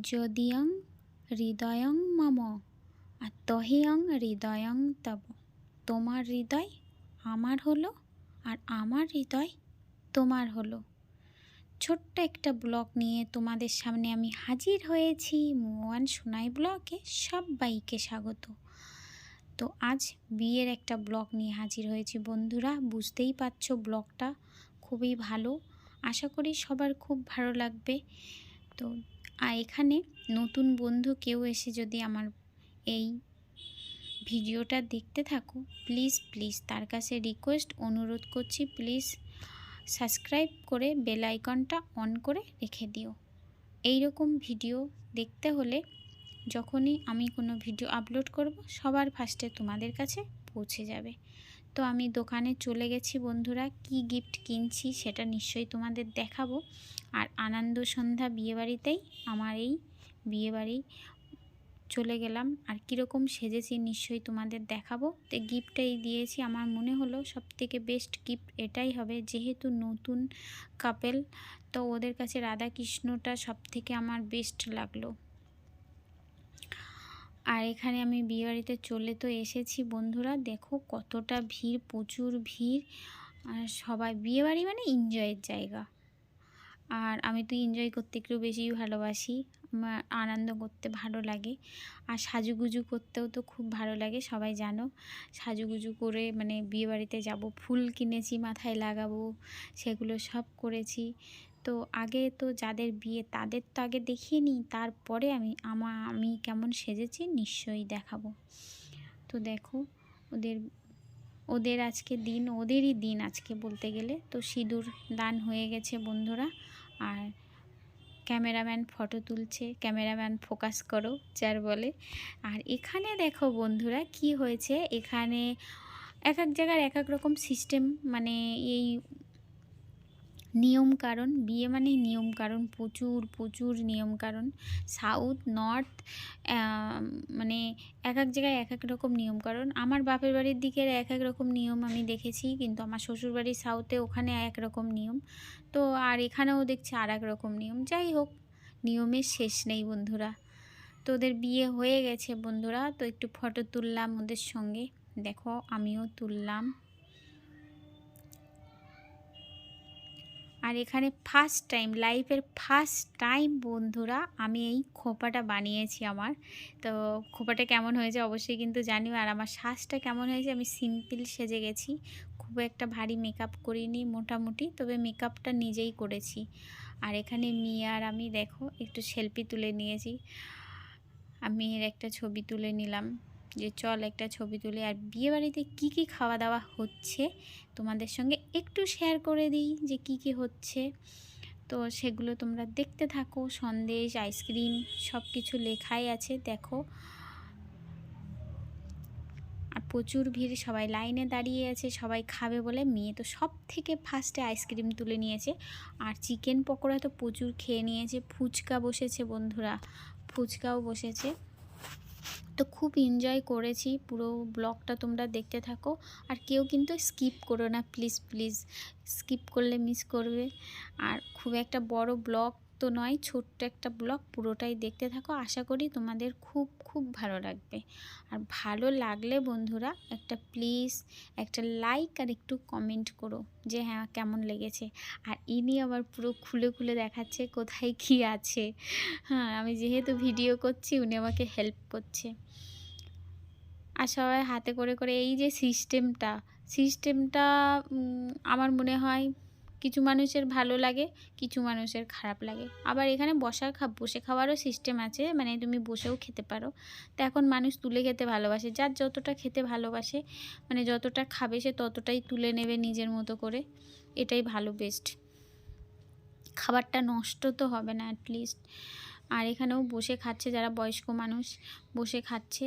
যদিয়ং হৃদয়ং মম, আর তহিয়ং হৃদয়ং তব। তোমার হৃদয় আমার হলো, আর আমার হৃদয় তোমার হলো। ছোট্ট একটা ব্লগ নিয়ে তোমাদের সামনে আমি হাজির হয়েছি মোয়ান সোনাই ব্লগে সবাইকে স্বাগত। তো আজ বিয়ের একটা ব্লগ নিয়ে হাজির হয়েছি বন্ধুরা, বুঝতেই পারছ ব্লগটা খুবই ভালো। আশা করি সবার খুব ভালো লাগবে। তো আর এখানে নতুন বন্ধু কেউ এসে যদি আমার এই ভিডিওটা দেখতে থাকো প্লিজ প্লিজ তার কাছে রিকোয়েস্ট অনুরোধ করছি প্লিজ সাবস্ক্রাইব করে বেল আইকনটা অন করে রেখে দিও। এই রকম ভিডিও দেখতে হলে যখনই আমি কোনো ভিডিও আপলোড করব, সবার ফার্স্টে তোমাদের কাছে পৌঁছে যাবে। তো আমি দোকানে চলে গেছি বন্ধুরা। কি গিফট কিনছি সেটা নিশ্চয়ই তোমাদের দেখাবো। আর আনন্দ সন্ধ্যা বিয়েবাড়িতেই আমার এই বিয়েবাড়ি চলে গেলাম। আর কীরকম সেজেছি নিশ্চয়ই তোমাদের দেখাবো। তো গিফটটাই দিয়েছি। আমার মনে হলো সব থেকে বেস্ট গিফট এটাই হবে। যেহেতু নতুন কাপেল তো ওদের কাছে রাধাকৃষ্ণটা সব থেকে আমার বেস্ট লাগল। আর এখানে আমি বিয়েবাড়িতে চলে তো এসেছি বন্ধুরা। দেখো কতটা ভিড়, প্রচুর ভিড়। আর সবাই, বিয়েবাড়ি মানে এনজয়ের জায়গা। আর আমি তো এনজয় করতে একটু বেশি ভালোবাসি। আমার আনন্দ করতে ভালো লাগে। আর সাজুগুজু করতেও তো খুব ভালো লাগে, সবাই জানো। সাজুগুজু করে মানে বিয়েবাড়িতে যাব, ফুল কিনেছি, মাথায় লাগাবো, সেগুলো সব করেছি। তো আগে তো যাদের বিয়ে তাদের তো আগে দেখিয়ে নিই, তারপরে আমি, আমা, আমি কেমন সেজেছি নিশ্চয়ই দেখাবো। তো দেখো, ওদের ওদের আজকে দিন, ওদেরই দিন আজকে বলতে গেলে। তো সিঁদুর দান হয়ে গেছে বন্ধুরা, আর ক্যামেরাম্যান ফটো তুলছে, ক্যামেরাম্যান ফোকাস করো, যার বলে। আর এখানে দেখো বন্ধুরা কি হয়েছে, এখানে এক এক জায়গার এক এক রকম সিস্টেম মানে এই নিয়ম কারণ, বিয়ে মানে নিয়ম কারণ, প্রচুর প্রচুর নিয়ম কারণ। সাউথ, নর্থ মানে এক এক জায়গায় এক এক রকম নিয়ম কারণ। আমার বাপের বাড়ির দিকের এক এক রকম নিয়ম আমি দেখেছি, কিন্তু আমার শ্বশুরবাড়ির সাউথে ওখানে এক রকম নিয়ম। তো আর এখানেও দেখছি আর এক রকম নিয়ম। যাই হোক, নিয়মের শেষ নেই বন্ধুরা। তো ওদের বিয়ে হয়ে গেছে বন্ধুরা, তো একটু ফটো তুললাম ওদের সঙ্গে। দেখো, আমিও তুললাম। আর এখানে ফার্স্ট টাইম লাইফের ফার্স্ট টাইম বন্ধুরা আমি এই খোপাটা বানিয়েছি আমার। তো খোপাটা কেমন হয়েছে অবশ্যই কিন্তু জানিও। আর আমার শ্বাসটা কেমন হয়েছে আমি সিম্পল সেজে গেছি। খুব একটা ভারী মেকআপ করিনি মোটামুটি, তবে মেকআপটা নিজেই করেছি। আর এখানে মিয়া আর আমি দেখো, একটু সেলফি তুলে নিয়েছি। আমি এর একটা ছবি তুলে নিলাম। যে চল একটা ছবি তুলে। আর বিয়েবাড়িতে কি কি খাওয়া দাওয়া হচ্ছে তোমাদের সঙ্গে একটু শেয়ার করে দিই যে কি কি হচ্ছে। তো সেগুলো তোমরা দেখতে থাকো, সন্দেশ আইসক্রিম সব কিছু লেখাই আছে, দেখো। আর প্রচুর ভিড়, সবাই লাইনে দাঁড়িয়ে আছে, সবাই খাবে বলে মেয়ে তো সব থেকে ফার্স্টে আইসক্রিম তুলে নিয়েছে। আর চিকেন পকোড়া তো প্রচুর খেয়ে নিয়েছে, ফুচকা বসেছে বন্ধুরা, ফুচকাও বসেছে। তো খুব এনজয় করেছি। পুরো ব্লগটা তোমরা দেখতে থাকো। আর কেউ কিন্তু স্কিপ করো না প্লিজ প্লিজ স্কিপ করলে মিস করবে। আর খুব একটা বড় ব্লগ তো নয়, ছোট্ট একটা ব্লগ পুরোটাই দেখতে থাকো। আশা করি তোমাদের খুব খুব ভালো লাগবে। আর ভালো লাগলে বন্ধুরা একটা প্লিজ একটা লাইক আর একটু কমেন্ট করো যে হ্যাঁ কেমন লেগেছে। আর ইনি আবার পুরো খুলে খুলে দেখাচ্ছে কোথায় কি আছে। হ্যাঁ আমি যেহেতু ভিডিও করছি, উনি আমাকে হেল্প করছে। আর সবাই হাতে করে করে এই যে সিস্টেমটা সিস্টেমটা আমার মনে হয় কিছু মানুষের ভালো লাগে, কিছু মানুষের খারাপ লাগে। আবার এখানে বসার খা, বসে খাওয়ারও সিস্টেম আছে মানে তুমি বসেও খেতে পারো। তো এখন মানুষ তুলে খেতে ভালোবাসে, যার যতটা খেতে ভালোবাসে মানে যতটা খাবে সে ততটাই তুলে নেবে নিজের মতো করে। এটাই ভালো বেস্ট খাবারটা নষ্ট তো হবে না অ্যাটলিস্ট আর এখানেও বসে খাচ্ছে যারা বয়স্ক মানুষ, বসে খাচ্ছে।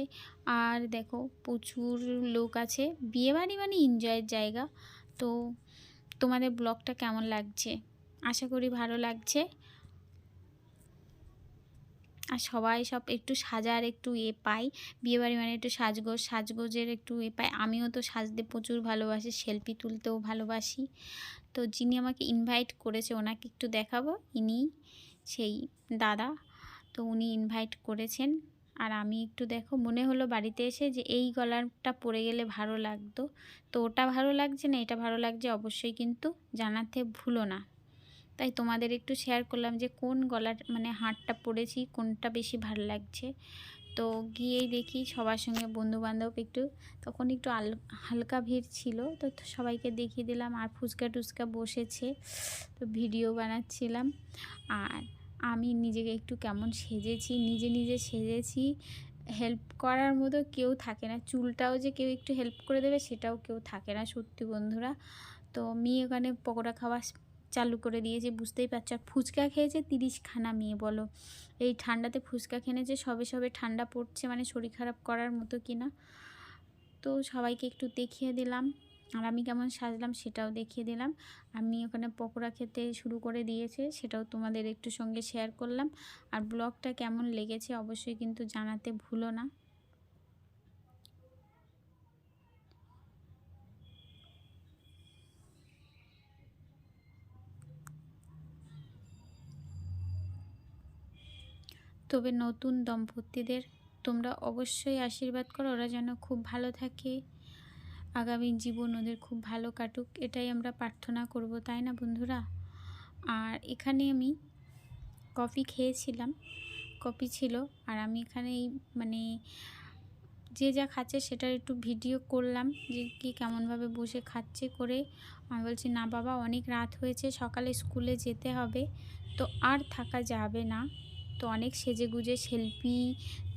আর দেখো প্রচুর লোক আছে বিয়েবাড়ি মানে এনজয়ের জায়গা। তো তোমাদের ব্লগটা কেমন লাগছে? আশা করি ভালো লাগছে। আর সবাই সব একটু সাজার একটু এ পাই। বিয়েবাড়ি মানে একটু সাজগোজ, সাজগোজের একটু এ পাই। আমিও তো সাজতে প্রচুর ভালোবাসি, সেলফি তুলতেও ভালোবাসি। তো যিনি আমাকে ইনভাইট করেছে, ওনাকে একটু দেখাবো। ইনি সেই দাদা। তো উনি ইনভাইট করেছেন। আর আমি একটু দেখো, মনে হলো বাড়িতে এসে যে এই গলাটা পরে গেলে ভালো লাগতো। তো ওটা ভালো লাগছে না, এটা ভালো লাগছে অবশ্যই কিন্তু জানাতে ভুলো না। তাই তোমাদের একটু শেয়ার করলাম যে কোন গলার মানে হারটা পরেছি, কোনটা বেশি ভালো লাগছে। তো গিয়েই দেখি সবার সঙ্গে বন্ধুবান্ধব একটু, তখন একটু আল, হালকা ভিড় ছিল। তো সবাইকে দেখিয়ে দিলাম, আর ফুচকা টুচকা বসেছে। তো ভিডিও বানাচ্ছিলাম। আর আমি নিজেকে একটু কেমন সেজেছি, নিজে নিজে সেজেছি। হেল্প করার মতো কেউ থাকে না। চুলটাও যে কেউ একটু হেল্প করে দেবে সেটাও কেউ থাকে না সত্যি বন্ধুরা। তো মেয়ে ওখানে পকোড়া খাওয়া চালু করে দিয়েছে, বুঝতেই পারছ। আর ফুচকা খেয়েছে তিরিশখানা মেয়ে, বলো। এই ঠান্ডাতে ফুচকা খেয়েছে সবে সবে ঠান্ডা পড়ছে মানে শরীর খারাপ করার মতো কিনা। তো সবাইকে একটু দেখিয়ে দিলাম। আর আমি কেমন সাজলাম সেটাও দেখিয়ে দিলাম। আমি ওখানে পকোড়া খেতে শুরু করে দিয়েছে, সেটাও তোমাদের একটু সঙ্গে শেয়ার করলাম। আর ব্লগটা কেমন লেগেছে অবশ্যই কিন্তু জানাতে ভুলো না। তবে নতুন দম্পতিদের তোমরা অবশ্যই আশীর্বাদ করো, ওরা যেন খুব ভালো থাকে। আগামী জীবন ওদের খুব ভালো কাটুক, এটাই আমরা প্রার্থনা করব, তাই না বন্ধুরা? আর এখানে আমি কফি খেয়েছিলাম, কফি ছিল, আর আমি এখানে এই মানে যে যা খাচ্ছে সেটার একটু ভিডিও করলাম, যে কি কেমনভাবে বসে খাচ্ছে করে। আমি বলছি, না বাবা, অনেক রাত হয়েছে, সকালে স্কুলে যেতে হবে। তো আর থাকা যাবে না। তো অনেক সেজে গুজে সেলফি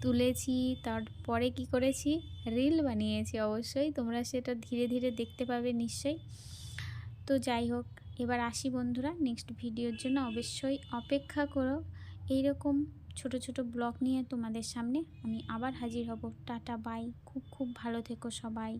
তুলেছি, তারপরে কি করেছি? রিল বানিয়েছি অবশ্যই, তোমরা সেটা ধীরে ধীরে দেখতে পাবে নিশ্চয়ই। তো যাই হোক, এবার আসি বন্ধুরা নেক্সট ভিডিওর জন্য অবশ্যই অপেক্ষা করো। এইরকম ছোট ছোট ব্লগ নিয়ে তোমাদের সামনে আমি আবার হাজির হব। টাটা বাই খুব খুব ভালো থেকো সবাই।